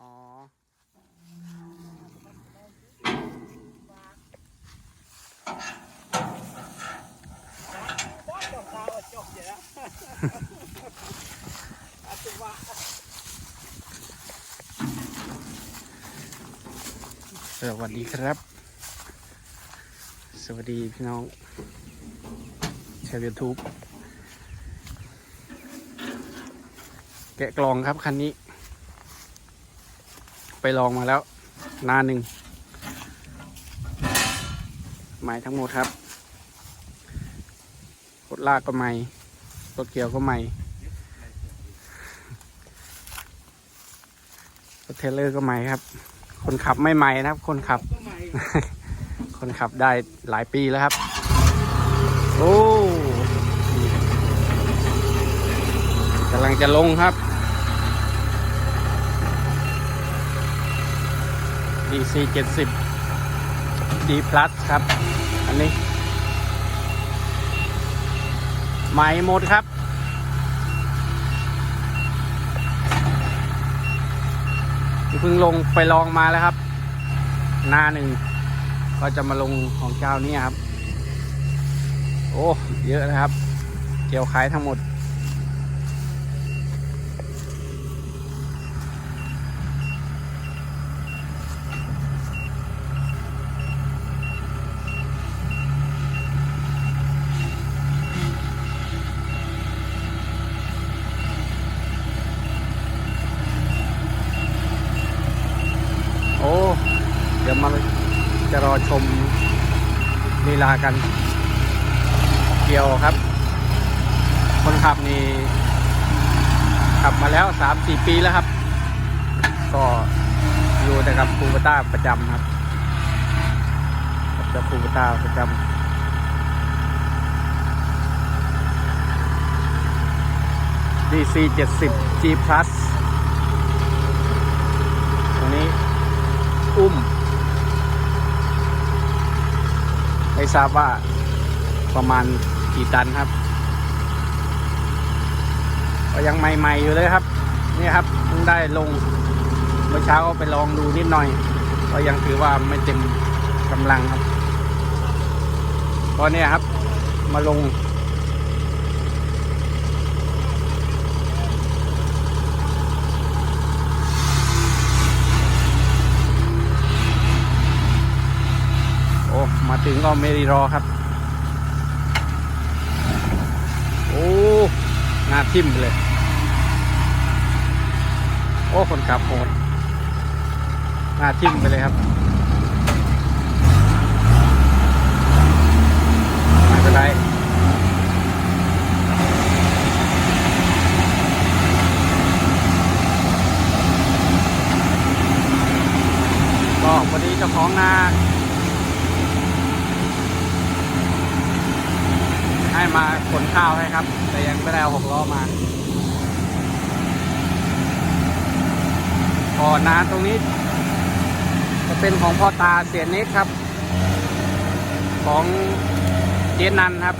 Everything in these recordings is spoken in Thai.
อ๋อสวัสดีครับ สวัสดีพี่น้องชาวยูทูบแกะกล่องครับคันนี้ ไปลองมาแล้ว นาหนึ่งใหม่ทั้งหมดครับรถลากก็ใหม่รถเกี่ยวก็ใหม่รถเทเลอร์ก็ใหม่ครับ คนขับไม่ใหม่นะครับ คนขับ คนขับได้หลายปีแล้วครับ โอ้กำลังจะลงครับ DC 70 D plus ครับ อันนี้ ใหม่หมดครับ เพิ่งลงไปลองมาแล้วครับ หน้าหนึ่ง ก็จะมาลงของเจ้านี้ครับ โอ้ เยอะนะครับ เกี่ยวขายทั้งหมด โอ้ เดี๋ยวมา จะรอชมลีลากันเกี่ยวครับ คนขับนี่ขับมาแล้วสามสี่ปีแล้วครับ ก็อยู่แต่กับคูปต้าประจำครับกับเจ้าคูปต้าประจำ DC 70 G Plus ตัวนี้ อุ้ม ไม่ทราบว่าประมาณกี่ตันครับ ก็ยังใหม่ๆอยู่เลยครับ นี่ครับเพิ่งได้ลงเมื่อเช้าก็ไปลองดูนิดหน่อย ก็ยังถือว่าไม่เต็มกำลังครับก็เนี่ยครับ มาลง โอ้ มา ถึงก็ไม่ได้รอครับ โอ้หน้าทิ่มไปเลย โอ้ คนขับโหดหน้าทิ่มไปเลยครับ ไม่เป็นไร ก็พอดีเจ้าของนา ให้ มาขนข้าวให้ครับ แต่ยังไม่ได้เอาหกล้อมาก่อนนาตรงนี้ จะเป็นของพ่อตาเสียน็กครับ ของเจนันครับ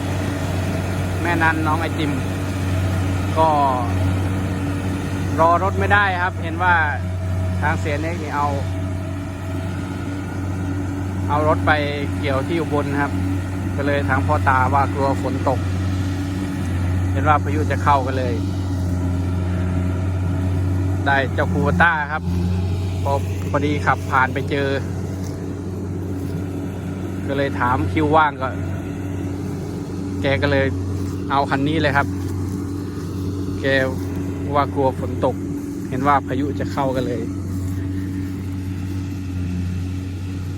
แม่นันน้องไอติม ก็รอรถไม่ได้ครับ เห็นว่าทางเสียน็กนี่เอา เอารถไปเกี่ยวที่อุบลครับ ก็เลยทางพ่อตาว่ากลัวฝนตก เห็นว่าพายุจะเข้ากันเลย ได้เจ้าคูวต้าครับ พอพอดีขับผ่านไปเจอ ก็เลยถามคิวว่างก็ แกก็เลยเอาคันนี้เลยครับ แกว่ากลัวฝนตก เห็นว่าพายุจะเข้ากันเลย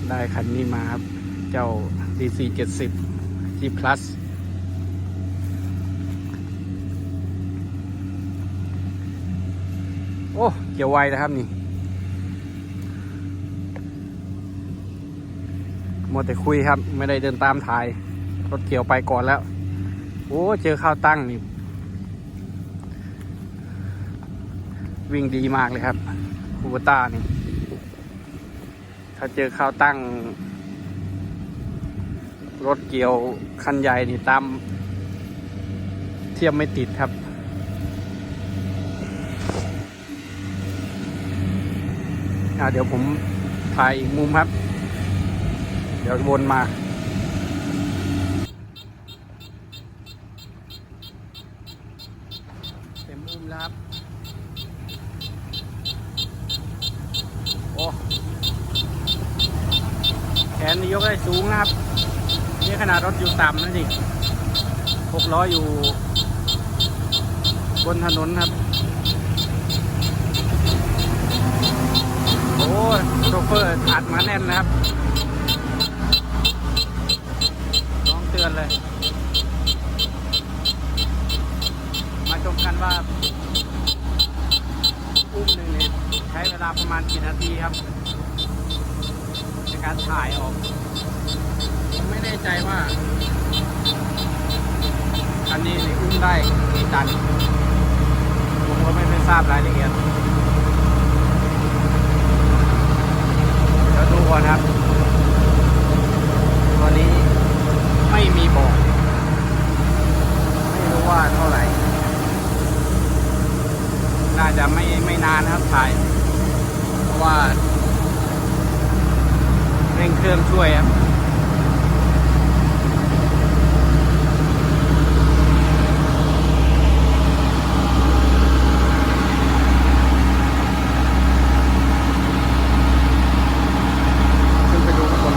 ได้คันนี้มาครับ เจ้า DC 70 G Plus โอ้ เกี่ยวไวนะครับนี่มัวแต่คุยครับ ไม่ได้เดินตามถ่าย รถเกี่ยวไปก่อนแล้ว โอ้ เจอข้าวตั้งนี่ วิ่งดีมากเลยครับคูบต้านี่ ถ้าเจอข้าวตั้ง รถเกี่ยวคันใหญ่นี่ตามเทียบไม่ติดครับ เดี๋ยวผมถ่ายอีกมุมครับ เดี๋ยววนมาเต็มอุ้มแล้วครับ โอ้แขนยกได้สูงนะครับ นี่ขนาดรถอยู่ต่ำนะดิหกล้ออยู่ บนถนนครับ โอ้โชเฟอร์อัดมาแน่นนะครับร้องเตือนเลย มาชมกันว่า อุ้มหนึ่งนี่ใช้เวลาประมาณกี่นาทีครับ ในการถ่ายออก น่ใจว่าอันนี้มีอุ้มได้กี่ตันผมก็ไม่ไม่ทราบรายละเอียดเดี๋ยวดูก่อนครับตัวนี้ไม่มีบอกไม่รู้ว่าเท่าไหร่น่าจะไม่ไม่นานครับถ่ายเพราะว่าเร่งเครื่องช่วยครับ ขึ้นไปดูข้างบน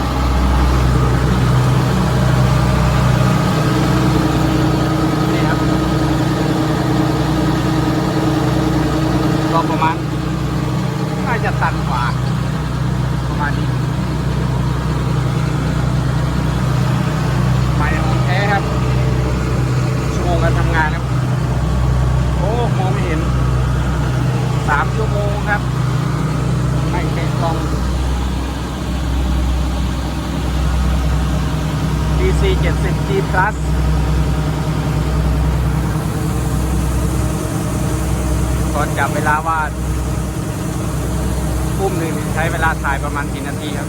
นี่ครับ ก็ประมาณน่าจะตันกว่า ประมาณนี้ไปของแท้ครับ ชั่วโมงการทำงานครับ โอ้ มองไม่เห็น สามชั่วโมงครับ ไม่เต็มกล้อง DC 70 G Plus ก่อนจับเวลาว่าปุ่มหนึ่งใช้เวลาถ่ายประมาณกี่นาทีครับ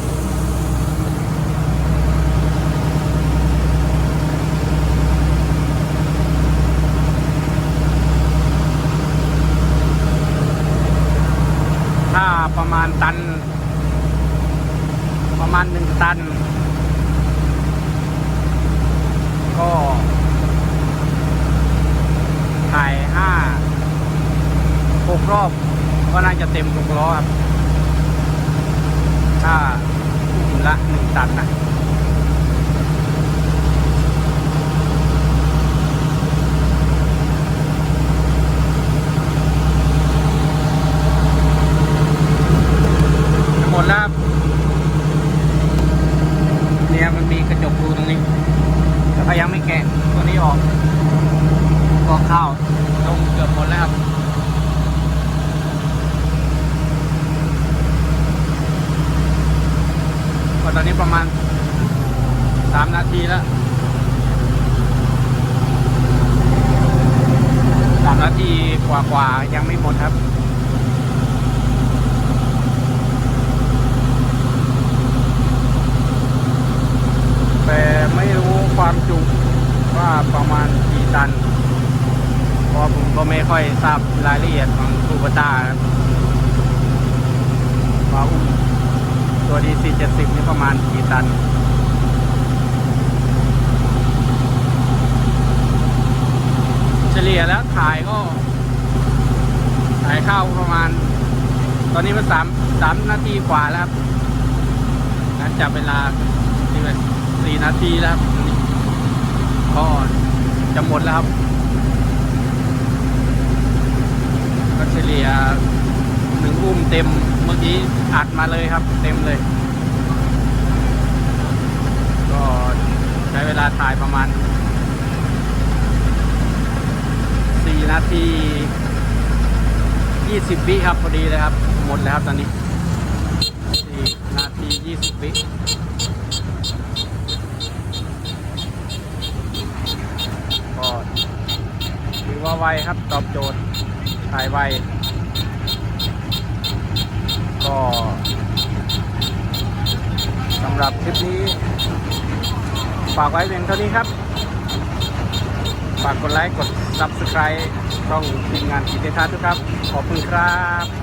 ถ้าประมาณตัน ประมาณหนึ่งตัน ก็ถ่ายห้า กรอบก็น่าจะเต็มหกล้อครับ ถ้าอุ้มละหนึ่งตันนะหมดแล้วครับเนี่ยมันมีกระจกรูตรงนี้แต่ก็ยังไม่แกะตัวนี้ออกก็เข้าวลงเกือบหมดแล้วครับ ตอนนี้ประมาณสามนาทีแล้วสามนาทีกว่าๆยังไม่หมดครับแต่ไม่รู้ความจุว่าประมาณกี่ตัน เพราะผมก็ไม่ค่อยทราบรายละเอียดของทูบต้าครับว่าอุ้ม ตัวดีซีเจ็ดสิบนี่ประมาณกี่ตันเฉลี่ยแล้วถ่ายก็ถ่ายเข้าประมาณ ตอนนี้มันสามสามนาทีกว่าแล้วครับงั้นจับเวลานี่เป็นสี่นาทีแล้วครับก็จะหมดแล้วครับก็เฉลี่ย หนึ่งอุ้มเต็มเมื่อกี้อัดมาเลยครับ เต็มเลย ก็ใช้เวลาถ่ายประมาณสี่นาทียี่สิบวิครับพอดีเลยครับ หมดแล้วครับตอนนี้สี่นาทียี่สิบวิก็ถือว่าไวครับตอบโจทย์ถ่ายไว ก็สำหรับคลิปนี้ ฝากไว้เพียงเท่านี้ครับ ฝากกดไลค์กด Subscribe ช่องทีมงานกิจทัศน์ด้วยครับ ขอบคุณครับ